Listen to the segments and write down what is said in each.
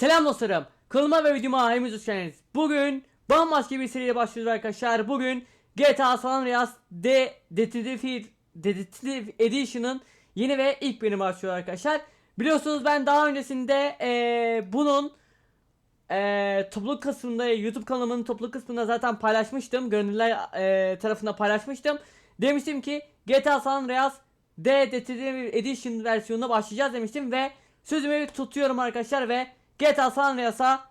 Selam dostlarım. Kanalıma ve videoma hepiniz hoş geldiniz. Bugün bambaşka bir seriye başlıyoruz arkadaşlar. Bugün GTA San Andreas D Detective Detective Edition'ın yeni ve ilk bölümü başlıyor arkadaşlar. Biliyorsunuz ben daha öncesinde eee, bunun eee topluluk kısmında YouTube kanalımın topluluk kısmında zaten paylaşmıştım. Gönüllüler eee, tarafında paylaşmıştım. Demiştim ki GTA San Andreas D Detective Edition versiyonuna başlayacağız demiştim ve sözümü tutuyorum arkadaşlar ve GTA San Andreas'a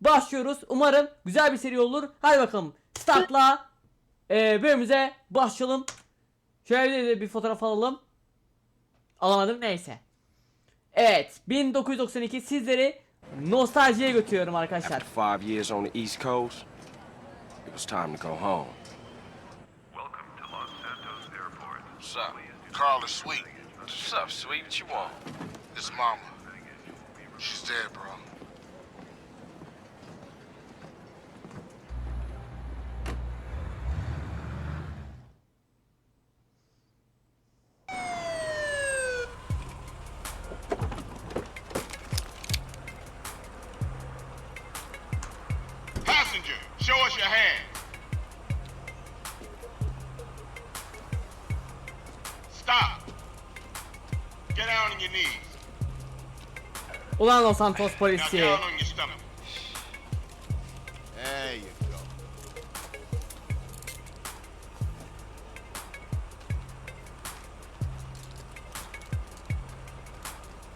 başlıyoruz. Umarım güzel bir seri olur. Hadi bakalım. Startla eee bölümümüze başlayalım. Şöyle de bir fotoğraf alalım. Alamadım neyse. Evet 1992 sizleri nostaljiye götürüyorum arkadaşlar. After five years on the East Coast, it was time to go home. Welcome to Los Santos Airport. What's up? Carl is sweet. What's up, sweet? What you want? This mama. She's dead, bro. Passenger, show us your hands. Stop. Get down on your knees. Ulan Los Santos Now down on your stomach. There you go.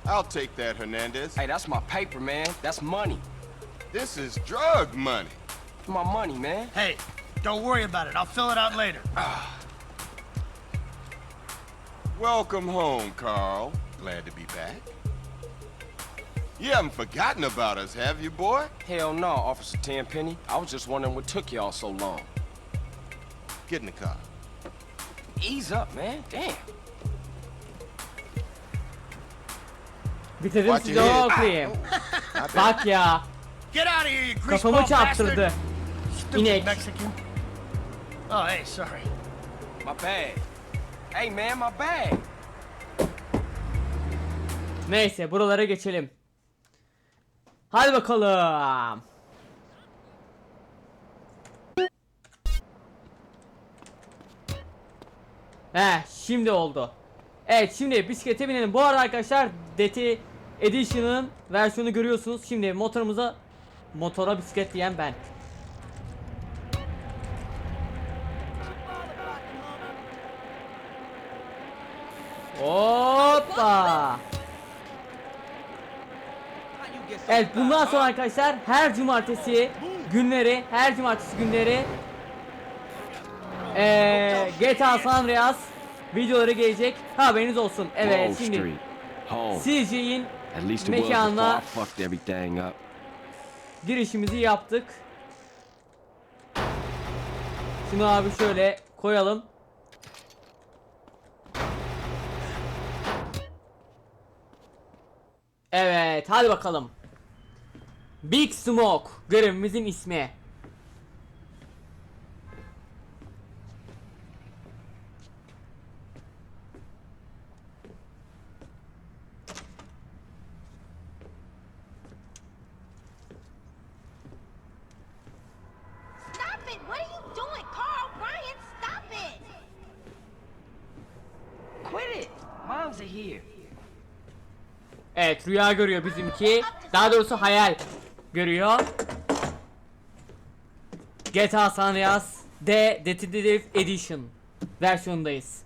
I'll take that, Hernandez. Hey, that's my paper, man. That's money. This is drug money. My money, man. Hey, don't worry about it. I'll fill it out later. Welcome home, Carl. Glad to be back. You haven't forgotten about us, have you, boy? Hell no, Officer Tenpenny. I was just wondering what took y'all so long. Get in the car. Ease up, man. Damn. Bitirdim Watch size your head. okuyayım. Not bad. Bak ya. Get out of here, you Kafamı greaseball çarptırdı. bastard! Stupid İnek. Mexican. Oh, hey, sorry. My bag. Hey, man, my bag. Neyse buralara geçelim. Hadi bakalım. He şimdi oldu. Evet şimdi bisiklete binelim. Bu arada arkadaşlar DT Edition'ın versiyonu görüyorsunuz. Şimdi motorumuza motora bisiklet diyen ben. Hoppa. Evet bundan sonra arkadaşlar her cumartesi günleri her cumartesi günleri eee GTA San Andreas videoları gelecek haberiniz olsun. Evet şimdi. CJ'in mekanına girişimizi yaptık. Şunu abi şöyle koyalım. Evet hadi bakalım. Big Smoke görevimizin ismi. Stop it! What are you doing, Carl? Ryan, stop it! Quit it. Moms are here. Evet rüya görüyor bizimki. Daha doğrusu hayal görüyor. GTA San Andreas D Detective Edition versiyondayız.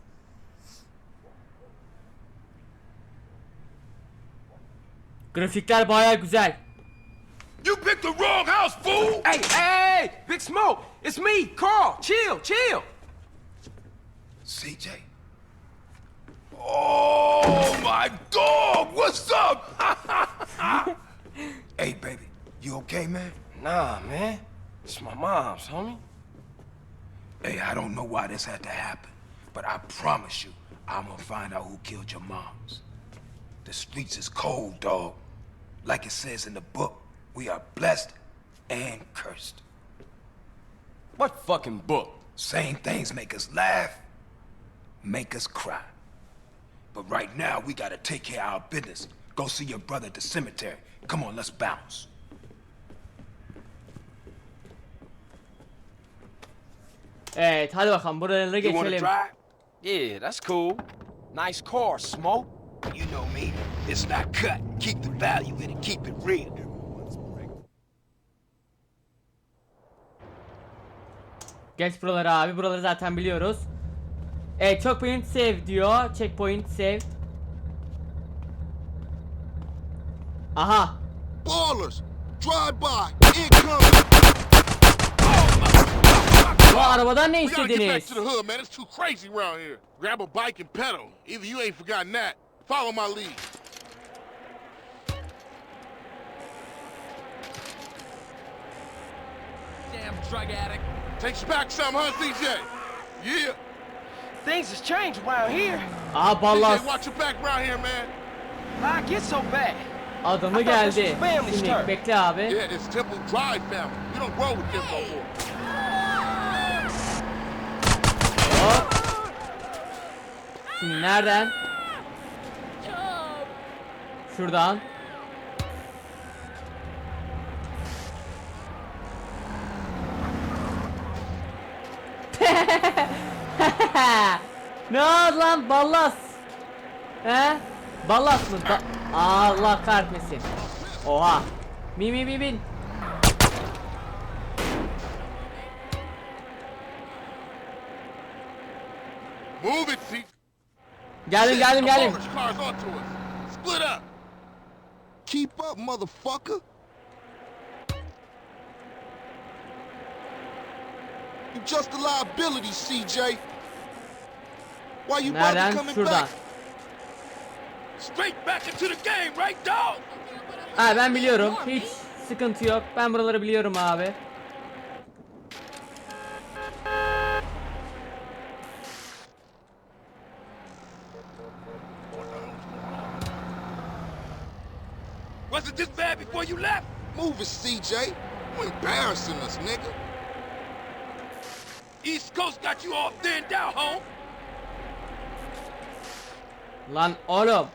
Grafikler baya güzel. You picked the wrong house, fool! Hey, hey, hey, Big Smoke. It's me, Carl. Chill, chill. CJ. Oh my dog! What's up? you okay, man? Nah, man. It's my mom's, homie. Hey, I don't know why this had to happen, but I promise you, I'm gonna find out who killed your moms. The streets is cold, dog. Like it says in the book, we are blessed and cursed. What fucking book? Same things make us laugh, make us cry. But right now, we gotta take care of our business. Go see your brother at the cemetery. Come on, let's bounce. Evet hadi bakalım buraları You wanna geçelim. drive? Yeah, that's cool. Nice car, Smoke. You know me. It's not cut. Keep the value in it. Keep it real. Geç buraları abi. Buraları zaten biliyoruz. Evet checkpoint save diyor. Checkpoint save. Aha. Ballers! Drive by! Incoming! Bu arabadan ne We gotta get back istediniz? to the hood, man. It's too crazy around here. Grab a bike and pedal. Either you ain't forgotten that. Follow my lead. Damn drug addict. Takes you back some, huh, CJ? Yeah. Things has changed around here. Aha ballas. CJ, watch your back around here, man. Why get so bad? Adamı I geldi. Şimdi bekle abi. Yeah, it's Temple Drive family. We don't grow with them no more. Hop. Şimdi nereden? Şuradan. ne oldu lan ballas? He? Ballas mı? Ba- Allah kahretmesin. Oha. Bin bin bin bin. Geldim geldim geldim. Split up. Keep up, motherfucker! You just a liability, CJ. Why you bother coming Şuradan. back? Straight back into the game, right, dog? Ha ben biliyorum. Hiç sıkıntı yok. Ben buraları biliyorum abi. Wasn't this bad before you left? Move it, CJ. You embarrassing us, nigga. East Coast got you all thinned out, home. Lan oğlum.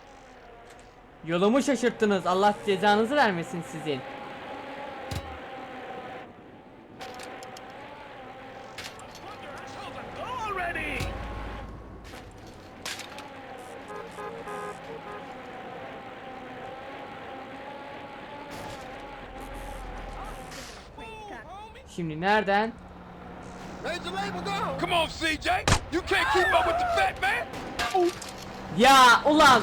Yolumu şaşırttınız. Allah cezanızı vermesin sizin. Already. Şimdi nereden? Major label down. Come on, CJ. You can't keep up with the fat man. Ya ulan.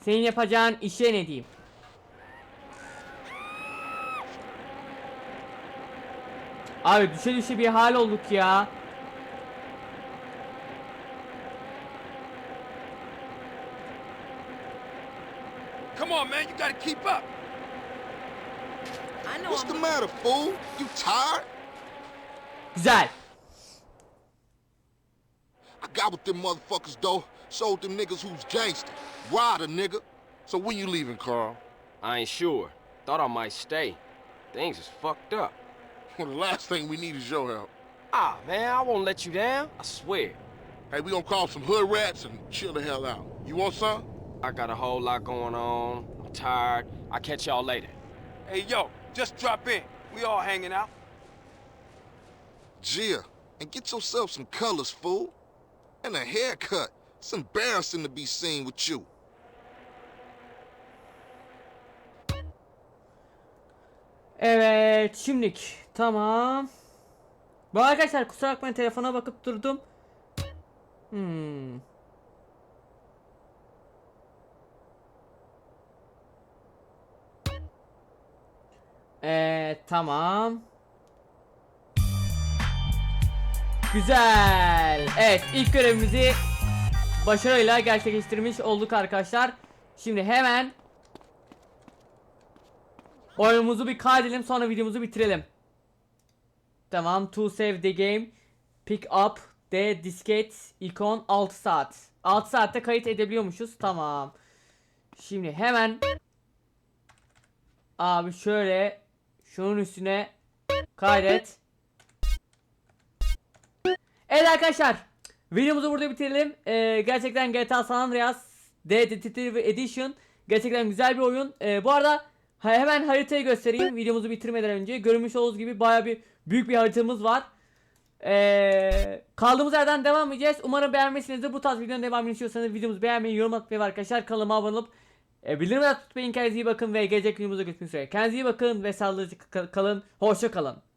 Senin yapacağın işe ne diyeyim? Abi düşe düşe bir hal olduk ya. Come on, man. You gotta keep up. I know What's I'm the matter, fool? You tired? Güzel. I got with them motherfuckers, though. Showed them niggas who's gangster. Ride a nigga. So when you leaving, Carl? I ain't sure. Thought I might stay. Things is fucked up. Well, the last thing we need is your help. Ah, man, I won't let you down. I swear. Hey, we gonna call some hood rats and chill the hell out. You want some? I got a whole lot going on. I'm tired. I'll catch y'all later. Hey, yo, just drop in. We all hanging out. Gia, and get yourself some colors, fool. And a haircut. It's embarrassing to be seen with you. Evet şimdilik tamam. Bu arkadaşlar kusura bakmayın telefona bakıp durdum. Hmm. Evet tamam. Güzel. Evet ilk görevimizi başarıyla gerçekleştirmiş olduk arkadaşlar. Şimdi hemen Oyunumuzu bir kaydedelim sonra videomuzu bitirelim. Tamam to save the game pick up the diskette icon 6 saat. 6 saatte kayıt edebiliyormuşuz. Tamam. Şimdi hemen abi şöyle şunun üstüne kaydet. Evet arkadaşlar videomuzu burada bitirelim. Ee, gerçekten GTA San Andreas Detective Edition Gerçekten güzel bir oyun. Ee, bu arada hemen haritayı göstereyim videomuzu bitirmeden önce. Görmüş olduğunuz gibi baya bir büyük bir haritamız var. Ee, kaldığımız yerden devam edeceğiz. Umarım beğenmişsinizdir. Bu tarz videonun devamını istiyorsanız videomuzu beğenmeyi, yorum atmayı ve arkadaşlar kanalıma abone olup e, bildirimleri tutmayın. Kendinize iyi bakın ve gelecek videomuzda görüşmek üzere. Kendinize iyi bakın ve sağlıcakla kalın. Hoşça kalın.